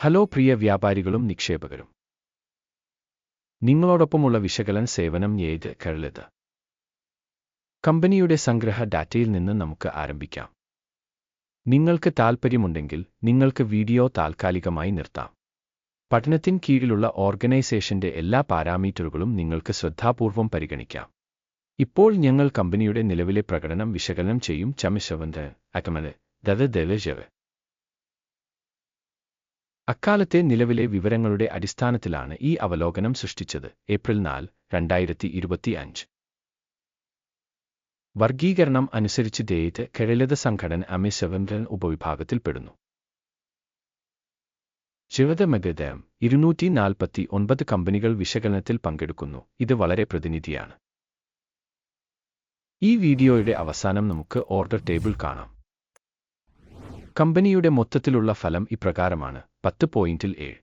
Hello പ്രിയ വ്യാപാരികളും നിക്ഷേപകരും. നിങ്ങളോടൊപ്പമുള്ള വിശകലന സേവനം ഏത് കഴിലത് കമ്പനിയുടെ സംഗ്രഹ ഡാറ്റയിൽ നിന്ന് നമുക്ക് ആരംഭിക്കാം. നിങ്ങൾക്ക് താൽപ്പര്യമുണ്ടെങ്കിൽ നിങ്ങൾക്ക് വീഡിയോ താൽക്കാലികമായി നിർത്താം. പഠനത്തിന് കീഴിലുള്ള ഓർഗനൈസേഷന്റെ എല്ലാ പാരാമീറ്ററുകളും നിങ്ങൾക്ക് ശ്രദ്ധാപൂർവം പരിഗണിക്കാം. ഇപ്പോൾ ഞങ്ങൾ കമ്പനിയുടെ നിലവിലെ പ്രകടനം വിശകലനം ചെയ്യും. ചമിശവന്ത് അകമൽ ദത് ദലജവ്. അക്കാലത്തെ നിലവിലെ വിവരങ്ങളുടെ അടിസ്ഥാനത്തിലാണ് ഈ അവലോകനം സൃഷ്ടിച്ചത്. ഏപ്രിൽ നാല് രണ്ടായിരത്തി ഇരുപത്തിയഞ്ച് വർഗീകരണം അനുസരിച്ച് ദേയത്ത് കിഴലത സംഘടന അമിസവന്തൻ ഉപവിഭാഗത്തിൽപ്പെടുന്നു ശിവതമഗതം ഇരുന്നൂറ്റി നാൽപ്പത്തി ഒൻപത് കമ്പനികൾ വിശകലനത്തിൽ പങ്കെടുക്കുന്നു. ഇത് വളരെ പ്രതിനിധിയാണ്. ഈ വീഡിയോയുടെ അവസാനം നമുക്ക് ഓർഡർ ടേബിൾ കാണാം. കമ്പനിയുടെ മൊത്തത്തിലുള്ള ഫലം ഇപ്രകാരമാണ്. പത്ത് പോയിന്റിൽ ഏഴ്.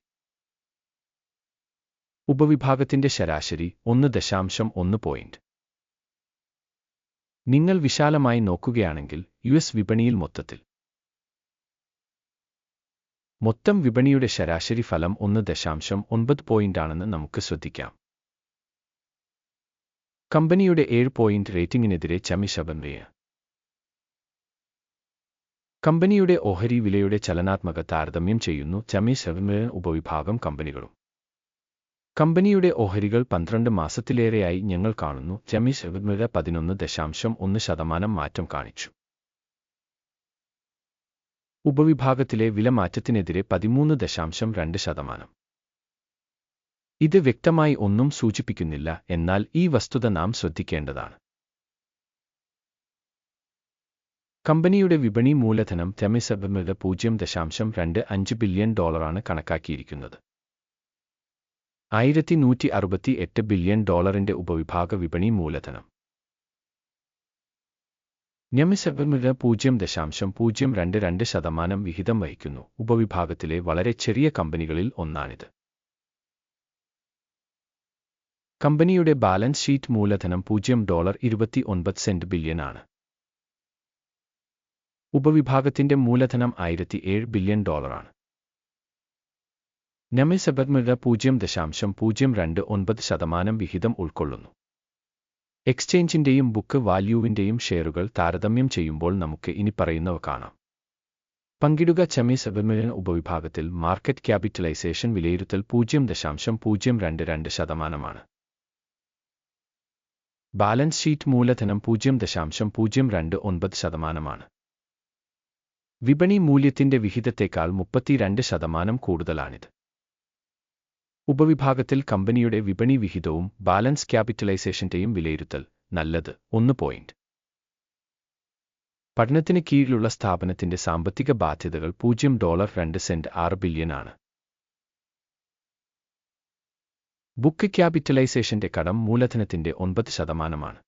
ഉപവിഭാഗത്തിന്റെ ശരാശരി ഒന്ന് ദശാംശം ഒന്ന് പോയിന്റ്. നിങ്ങൾ വിശാലമായി നോക്കുകയാണെങ്കിൽ യു എസ് വിപണിയിൽ മൊത്തത്തിൽ. മൊത്തം വിപണിയുടെ ശരാശരി ഫലം ഒന്ന് ദശാംശം ഒൻപത് പോയിന്റാണെന്ന് നമുക്ക് ശ്രദ്ധിക്കാം. കമ്പനിയുടെ ഏഴ് പോയിന്റ് റേറ്റിംഗിനെതിരെ ചമിശബൻവയ കമ്പനിയുടെ ഓഹരി വിലയുടെ ചലനാത്മക താരതമ്യം ചെയ്യുന്നു ചമി ചമിശബൻവയ ഉപവിഭാഗം കമ്പനികളും. കമ്പനിയുടെ ഓഹരികൾ പന്ത്രണ്ട് മാസത്തിലേറെയായി ഞങ്ങൾ കാണുന്നു. ചമി ചമിശബൻവയ പതിനൊന്ന് ദശാംശം ഒന്ന് ശതമാനം മാറ്റം കാണിച്ചു. ഉപവിഭാഗത്തിലെ വിലമാറ്റത്തിനെതിരെ പതിമൂന്ന് ദശാംശം രണ്ട് ശതമാനം. ഇത് വ്യക്തമായി ഒന്നും സൂചിപ്പിക്കുന്നില്ല. എന്നാൽ ഈ വസ്തുത നാം ശ്രദ്ധിക്കേണ്ടതാണ്. കമ്പനിയുടെ വിപണി മൂലധനം തെമിസബമിത പൂജ്യം ദശാംശം രണ്ട് അഞ്ച് ബില്യൺ ഡോളറാണ് കണക്കാക്കിയിരിക്കുന്നത്. ആയിരത്തി നൂറ്റി അറുപത്തി എട്ട് ബില്യൺ ഡോളറിന്റെ ഉപവിഭാഗ വിപണി മൂലധനം. ന്യമിസബമിത പൂജ്യം ദശാംശം പൂജ്യം രണ്ട് രണ്ട് ശതമാനം വിഹിതം വഹിക്കുന്നു. ഉപവിഭാഗത്തിലെ വളരെ ചെറിയ കമ്പനികളിൽ ഒന്നാണിത്. കമ്പനിയുടെ ബാലൻസ് ഷീറ്റ് മൂലധനം പൂജ്യം ഡോളർ ഇരുപത്തി ഒൻപത് സെന്റ് ബില്യൺ ആണ്. ഉപവിഭാഗത്തിന്റെ മൂലധനം ആയിരത്തി ഏഴ് ബില്യൺ ഡോളറാണ്. നമിസബദ്മിത പൂജ്യം ദശാംശം പൂജ്യം രണ്ട് ഒൻപത് ശതമാനം വിഹിതം ഉൾക്കൊള്ളുന്നു. എക്സ്ചേഞ്ചിന്റെയും ബുക്ക് വാല്യൂവിന്റെയും ഷെയറുകൾ താരതമ്യം ചെയ്യുമ്പോൾ നമുക്ക് ഇനി പറയുന്നവ കാണാം. പങ്കിടുക ചമീസബമിലൻ ഉപവിഭാഗത്തിൽ മാർക്കറ്റ് ക്യാപിറ്റലൈസേഷൻ വിലയിരുത്തൽ പൂജ്യം ദശാംശം പൂജ്യം രണ്ട് രണ്ട് ശതമാനമാണ്. ബാലൻസ് ഷീറ്റ് മൂലധനം പൂജ്യം ദശാംശം പൂജ്യം രണ്ട് ഒൻപത് ശതമാനമാണ്. വിപണി മൂല്യത്തിന്റെ വിഹിതത്തേക്കാൾ മുപ്പത്തിരണ്ട് ശതമാനം കൂടുതലാണിത്. ഉപവിഭാഗത്തിൽ കമ്പനിയുടെ വിപണി വിഹിതവും ബാലൻസ് ക്യാപിറ്റലൈസേഷന്റെയും വിലയിരുത്തൽ നല്ലത് ഒന്ന് പോയിന്റ്. പഠനത്തിന് കീഴിലുള്ള സ്ഥാപനത്തിന്റെ സാമ്പത്തിക ബാധ്യതകൾ പൂജ്യം ഡോളർ രണ്ട് സെന്റ് ആറ് ബില്യൺ ആണ്. ബുക്ക് ക്യാപിറ്റലൈസേഷന്റെ കടം മൂലധനത്തിന്റെ ഒൻപത് ശതമാനമാണ്.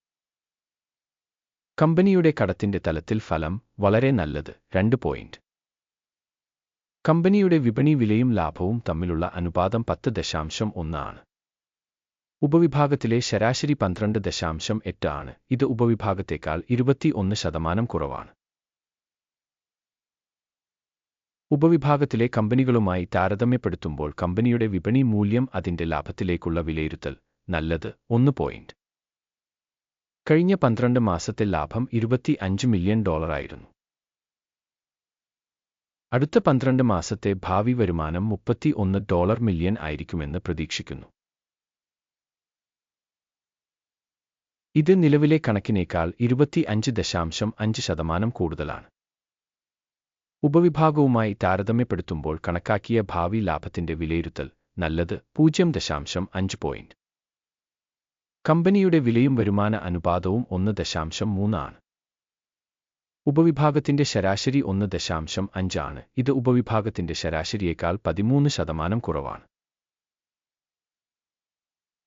കമ്പനിയുടെ കടത്തിന്റെ തലത്തിൽ ഫലം വളരെ നല്ലത്. രണ്ട് പോയിന്റ് കമ്പനിയുടെ വിപണി വിലയും ലാഭവും തമ്മിലുള്ള അനുപാതം പത്ത് ദശാംശം ഒന്നാണ് ഉപവിഭാഗത്തിലെ ശരാശരി പന്ത്രണ്ട് ദശാംശം എട്ട് ആണ്. ഇത് ഉപവിഭാഗത്തേക്കാൾ ഇരുപത്തി ഒന്ന് ശതമാനം കുറവാണ്. ഉപവിഭാഗത്തിലെ കമ്പനികളുമായി താരതമ്യപ്പെടുത്തുമ്പോൾ കമ്പനിയുടെ വിപണി മൂല്യം അതിന്റെ ലാഭത്തിലേക്കുള്ള വിലയിരുത്തൽ നല്ലത്. ഒന്ന് പോയിന്റ് കഴിഞ്ഞ പന്ത്രണ്ട് മാസത്തെ ലാഭം ഇരുപത്തി അഞ്ച് മില്യൺ ഡോളറായിരുന്നു അടുത്ത പന്ത്രണ്ട് മാസത്തെ ഭാവി വരുമാനം മുപ്പത്തി ഒന്ന് ഡോളർ മില്യൺ ആയിരിക്കുമെന്ന് പ്രതീക്ഷിക്കുന്നു. ഇത് നിലവിലെ കണക്കിനേക്കാൾ ഇരുപത്തി അഞ്ച് ദശാംശം അഞ്ച് ശതമാനം കൂടുതലാണ്. ഉപവിഭാഗവുമായി താരതമ്യപ്പെടുത്തുമ്പോൾ കണക്കാക്കിയ ഭാവി ലാഭത്തിന്റെ വിലയിരുത്തൽ നല്ലത് പൂജ്യം ദശാംശം അഞ്ച് പോയിന്റ്. കമ്പനിയുടെ വിലയും വരുമാന അനുപാതവും ഒന്ന് ദശാംശം മൂന്നാണ് ഉപവിഭാഗത്തിന്റെ ശരാശരി ഒന്ന് ദശാംശം അഞ്ചാണ് ഇത് ഉപവിഭാഗത്തിന്റെ ശരാശരിയേക്കാൾ പതിമൂന്ന് ശതമാനം കുറവാണ്.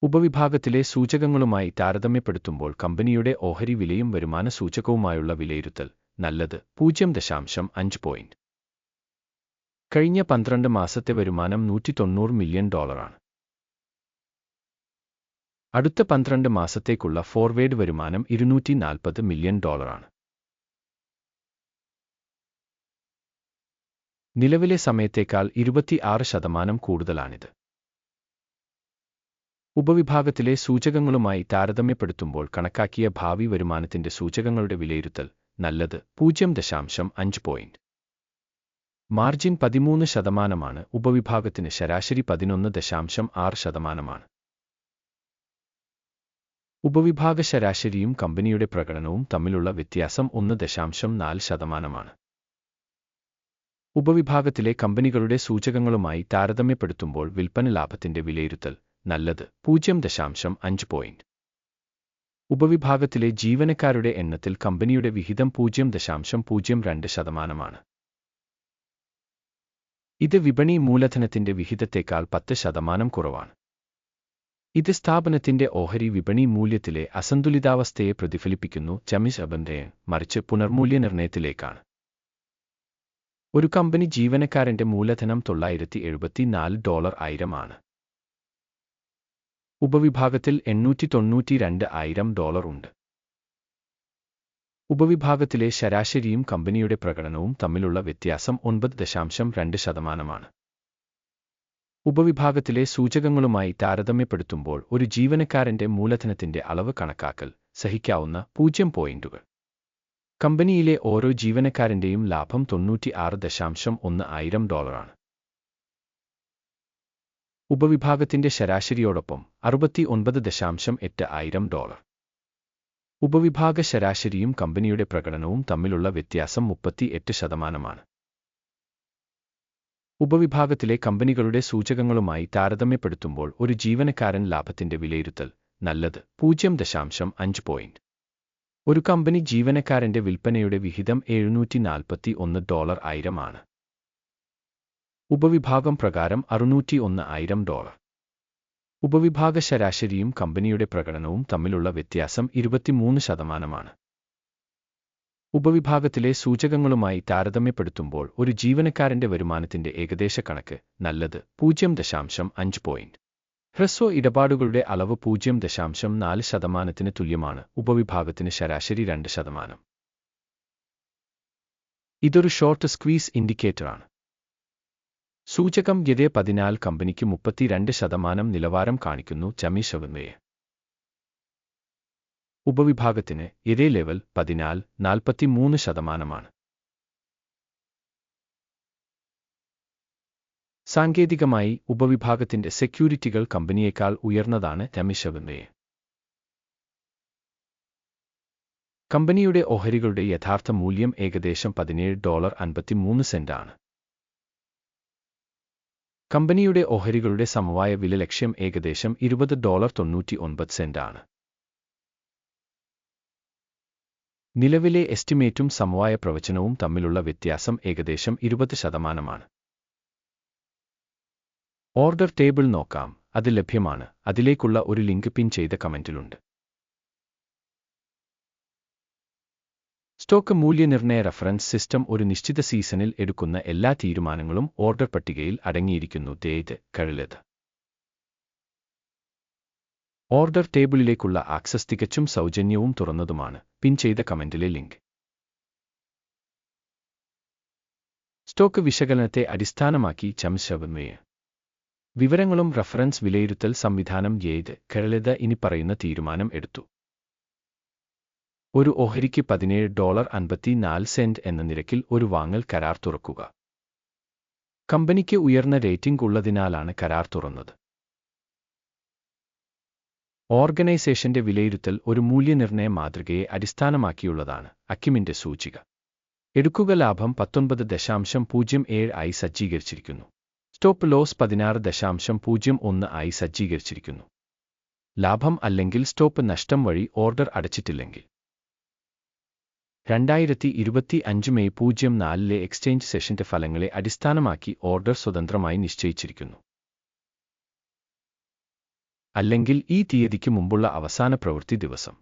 ഉപവിഭാഗത്തിലെ സൂചകങ്ങളുമായി താരതമ്യപ്പെടുത്തുമ്പോൾ കമ്പനിയുടെ ഓഹരി വിലയും വരുമാന സൂചകവുമായുള്ള വിലയിരുത്തൽ നല്ലത് പൂജ്യം ദശാംശം അഞ്ച് പോയിന്റ്. കഴിഞ്ഞ പന്ത്രണ്ട് മാസത്തെ വരുമാനം നൂറ്റി തൊണ്ണൂറ് മില്യൺ ഡോളറാണ്. അടുത്ത പന്ത്രണ്ട് മാസത്തേക്കുള്ള ഫോർവേഡ് വരുമാനം ഇരുന്നൂറ്റി നാൽപ്പത് മില്യൺ ഡോളറാണ്. നിലവിലെ സമയത്തേക്കാൾ ഇരുപത്തിയാറ് ശതമാനം കൂടുതലാണിത്. ഉപവിഭാഗത്തിലെ സൂചകങ്ങളുമായി താരതമ്യപ്പെടുത്തുമ്പോൾ കണക്കാക്കിയ ഭാവി വരുമാനത്തിന്റെ സൂചകങ്ങളുടെ വിലയിരുത്തൽ നല്ലത് പൂജ്യം ദശാംശം അഞ്ച് പോയിന്റ്. മാർജിൻ പതിമൂന്ന് ശതമാനമാണ് ഉപവിഭാഗത്തിന് ശരാശരി പതിനൊന്ന് ദശാംശം ആറ് ശതമാനമാണ്. ഉപവിഭാഗ ശരാശരിയും കമ്പനിയുടെ പ്രകടനവും തമ്മിലുള്ള വ്യത്യാസം ഒന്ന് ദശാംശം നാല് ശതമാനമാണ്. ഉപവിഭാഗത്തിലെ കമ്പനികളുടെ സൂചകങ്ങളുമായി താരതമ്യപ്പെടുത്തുമ്പോൾ വിൽപ്പന ലാഭത്തിന്റെ വിലയിരുത്തൽ നല്ലത് പൂജ്യം ദശാംശം അഞ്ച് പോയിന്റ് ഉപവിഭാഗത്തിലെ ജീവനക്കാരുടെ എണ്ണത്തിൽ കമ്പനിയുടെ വിഹിതം പൂജ്യം ദശാംശം പൂജ്യം രണ്ട് ശതമാനമാണ്. ഇത് വിപണി മൂലധനത്തിന്റെ വിഹിതത്തേക്കാൾ പത്ത് ശതമാനം കുറവാണ്. ഇത് സ്ഥാപനത്തിന്റെ ഓഹരി വിപണി മൂല്യത്തിലെ അസന്തുലിതാവസ്ഥയെ പ്രതിഫലിപ്പിക്കുന്നു. ചമിസ് അബന്റെ മറിച്ച് പുനർമൂല്യനിർണയത്തിലേക്കാണ് ഒരു കമ്പനി ജീവനക്കാരന്റെ മൂലധനം തൊള്ളായിരത്തി എഴുപത്തിനാല് ഡോളർ ആയിരമാണ് ഉപവിഭാഗത്തിൽ എണ്ണൂറ്റി തൊണ്ണൂറ്റി രണ്ട് ആയിരം ഡോളർ ഉണ്ട്. ഉപവിഭാഗത്തിലെ ശരാശരിയും കമ്പനിയുടെ പ്രകടനവും തമ്മിലുള്ള വ്യത്യാസം ഒൻപത് ദശാംശം രണ്ട് ശതമാനമാണ്. ഉപവിഭാഗത്തിലെ സൂചകങ്ങളുമായി താരതമ്യപ്പെടുത്തുമ്പോൾ ഒരു ജീവനക്കാരന്റെ മൂലധനത്തിന്റെ അളവ് കണക്കാക്കൽ സഹിക്കാവുന്ന പൂജ്യം പോയിന്റുകൾ. കമ്പനിയിലെ ഓരോ ജീവനക്കാരന്റെയും ലാഭം തൊണ്ണൂറ്റി ആറ് ദശാംശം ഒന്ന് ആയിരം ഡോളറാണ്. ഉപവിഭാഗത്തിന്റെ ശരാശരിയോടൊപ്പം അറുപത്തി ഒൻപത് ദശാംശം എട്ട് ആയിരം ഡോളർ. ഉപവിഭാഗ ശരാശരിയും കമ്പനിയുടെ പ്രകടനവും തമ്മിലുള്ള വ്യത്യാസം മുപ്പത്തി എട്ട് ശതമാനമാണ്. ഉപവിഭാഗത്തിലെ കമ്പനികളുടെ സൂചകങ്ങളുമായി താരതമ്യപ്പെടുത്തുമ്പോൾ ഒരു ജീവനക്കാരൻ ലാഭത്തിന്റെ വിലയിരുത്തൽ നല്ലത്. പൂജ്യം ദശാംശം അഞ്ച് പോയിന്റ് ഒരു കമ്പനി ജീവനക്കാരന്റെ വിൽപ്പനയുടെ വിഹിതം എഴുന്നൂറ്റി നാൽപ്പത്തി ഒന്ന് ഡോളർ ആയിരം ആണ്. ഉപവിഭാഗം പ്രകാരം അറുന്നൂറ്റി ഒന്ന് ആയിരം ഡോളർ. ഉപവിഭാഗ ശരാശരിയും കമ്പനിയുടെ പ്രകടനവും തമ്മിലുള്ള വ്യത്യാസം ഇരുപത്തിമൂന്ന് ശതമാനമാണ്. ഉപവിഭാഗത്തിലെ സൂചകങ്ങളുമായി താരതമ്യപ്പെടുത്തുമ്പോൾ ഒരു ജീവനക്കാരന്റെ വരുമാനത്തിന്റെ ഏകദേശ കണക്ക് നല്ലത് പൂജ്യം ദശാംശം അഞ്ച് പോയിന്റ് ഹ്രസ്വ ഇടപാടുകളുടെ അളവ് പൂജ്യം ദശാംശം നാല് ശതമാനത്തിന് തുല്യമാണ്. ഉപവിഭാഗത്തിന് ശരാശരി രണ്ട് ശതമാനം. ഇതൊരു ഷോർട്ട് സ്ക്വീസ് ഇൻഡിക്കേറ്ററാണ് സൂചകം ഗതേ പതിനാല് കമ്പനിക്ക് മുപ്പത്തിരണ്ട് ശതമാനം നിലവാരം കാണിക്കുന്നു ചമീഷവന്മയെ ഉപവിഭാഗത്തിന് ഇതേ ലെവൽ പതിനാല് നാൽപ്പത്തിമൂന്ന് ശതമാനമാണ്. സാങ്കേതികമായി ഉപവിഭാഗത്തിന്റെ സെക്യൂരിറ്റികൾ കമ്പനിയേക്കാൾ ഉയർന്നതാണ് ചമിഷവന്മയെ കമ്പനിയുടെ ഓഹരികളുടെ യഥാർത്ഥ മൂല്യം ഏകദേശം പതിനേഴ് ഡോളർ അൻപത്തിമൂന്ന് സെന്റാണ്. കമ്പനിയുടെ ഓഹരികളുടെ സമവായ വില ലക്ഷ്യം ഏകദേശം ഇരുപത് ഡോളർ തൊണ്ണൂറ്റി ഒൻപത് സെന്റാണ്. നിലവിലെ എസ്റ്റിമേറ്റും സമവായ പ്രവചനവും തമ്മിലുള്ള വ്യത്യാസം ഏകദേശം ഇരുപത് ശതമാനമാണ്. ഓർഡർ ടേബിൾ നോക്കാം. അത് ലഭ്യമാണ്. അതിലേക്കുള്ള ഒരു ലിങ്ക് പിൻ ചെയ്ത കമന്റിലുണ്ട്. സ്റ്റോക്ക് മൂല്യനിർണയ റഫറൻസ് സിസ്റ്റം ഒരു നിശ്ചിത സീസണിൽ എടുക്കുന്ന എല്ലാ തീരുമാനങ്ങളും ഓർഡർ പട്ടികയിൽ അടങ്ങിയിരിക്കുന്നു. ദേത് കഴിലത് ഓർഡർ ടേബിളിലേക്കുള്ള ആക്സസ് തികച്ചും സൗജന്യവും തുറന്നതുമാണ്. പിൻ ചെയ്ത കമന്റിലെ ലിങ്ക്. സ്റ്റോക്ക് വിശകലനത്തെ അടിസ്ഥാനമാക്കി ചംശവമേ വിവരങ്ങളും റഫറൻസ് വിലയിരുത്തൽ സംവിധാനം ചെയ്ത് കേരളത ഇനി പറയുന്ന തീരുമാനം എടുത്തു. ഒരു ഓഹരിക്ക് പതിനേഴ് ഡോളർ അൻപത്തിനാല് സെന്റ് എന്ന നിരക്കിൽ ഒരു വാങ്ങൽ കരാർ തുറക്കുക. കമ്പനിക്ക് ഉയർന്ന റേറ്റിംഗ് ഉള്ളതിനാലാണ് കരാർ തുറന്നത്. ഓർഗനൈസേഷന്റെ വിലയിരുത്തൽ ഒരു മൂല്യനിർണയ മാതൃകയെ അടിസ്ഥാനമാക്കിയുള്ളതാണ് അക്കിമിന്റെ സൂചിക. എടുക്കുക ലാഭം പത്തൊൻപത് ദശാംശം പൂജ്യം ഏഴ് ആയി സജ്ജീകരിച്ചിരിക്കുന്നു. സ്റ്റോപ്പ് ലോസ് പതിനാറ് ദശാംശം പൂജ്യം ഒന്ന് ആയി സജ്ജീകരിച്ചിരിക്കുന്നു. ലാഭം അല്ലെങ്കിൽ സ്റ്റോപ്പ് നഷ്ടം വഴി ഓർഡർ അടച്ചിട്ടില്ലെങ്കിൽ. രണ്ടായിരത്തി ഇരുപത്തി അഞ്ച് മെയ് പൂജ്യം നാലിലെ എക്സ്ചേഞ്ച് സെഷന്റെ ഫലങ്ങളെ അടിസ്ഥാനമാക്കി ഓർഡർ സ്വതന്ത്രമായി നിശ്ചയിച്ചിരിക്കുന്നു. അല്ലെങ്കിൽ ഈ തീയതിക്ക് മുമ്പുള്ള അവസാന പ്രവൃത്തി ദിവസം.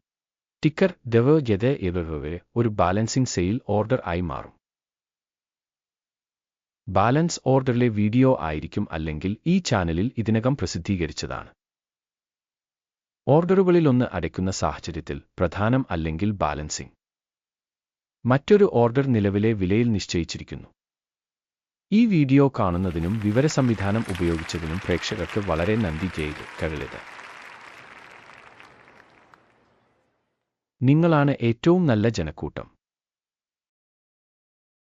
ടിക്കർ ദവ ഗത ഇവവെ ഒരു ബാലൻസിംഗ് സെയിൽ ഓർഡർ ആയി മാറും. ബാലൻസ് ഓർഡറിലെ വീഡിയോ ആയിരിക്കും അല്ലെങ്കിൽ ഈ ചാനലിൽ ഇതിനകം പ്രസിദ്ധീകരിച്ചതാണ്. ഓർഡറുകളിലൊന്ന് അടയ്ക്കുന്ന സാഹചര്യത്തിൽ പ്രധാനം അല്ലെങ്കിൽ ബാലൻസിംഗ്. മറ്റൊരു ഓർഡർ നിലവിലെ വിലയിൽ നിശ്ചയിച്ചിരിക്കുന്നു. ഈ വീഡിയോ കാണുന്നതിനും വിവര സംവിധാനം ഉപയോഗിച്ചതിനും പ്രേക്ഷകർക്ക് വളരെ നന്ദി ചെയ്ത് കഴിയത് നിങ്ങളാണ് ഏറ്റവും നല്ല ജനക്കൂട്ടം.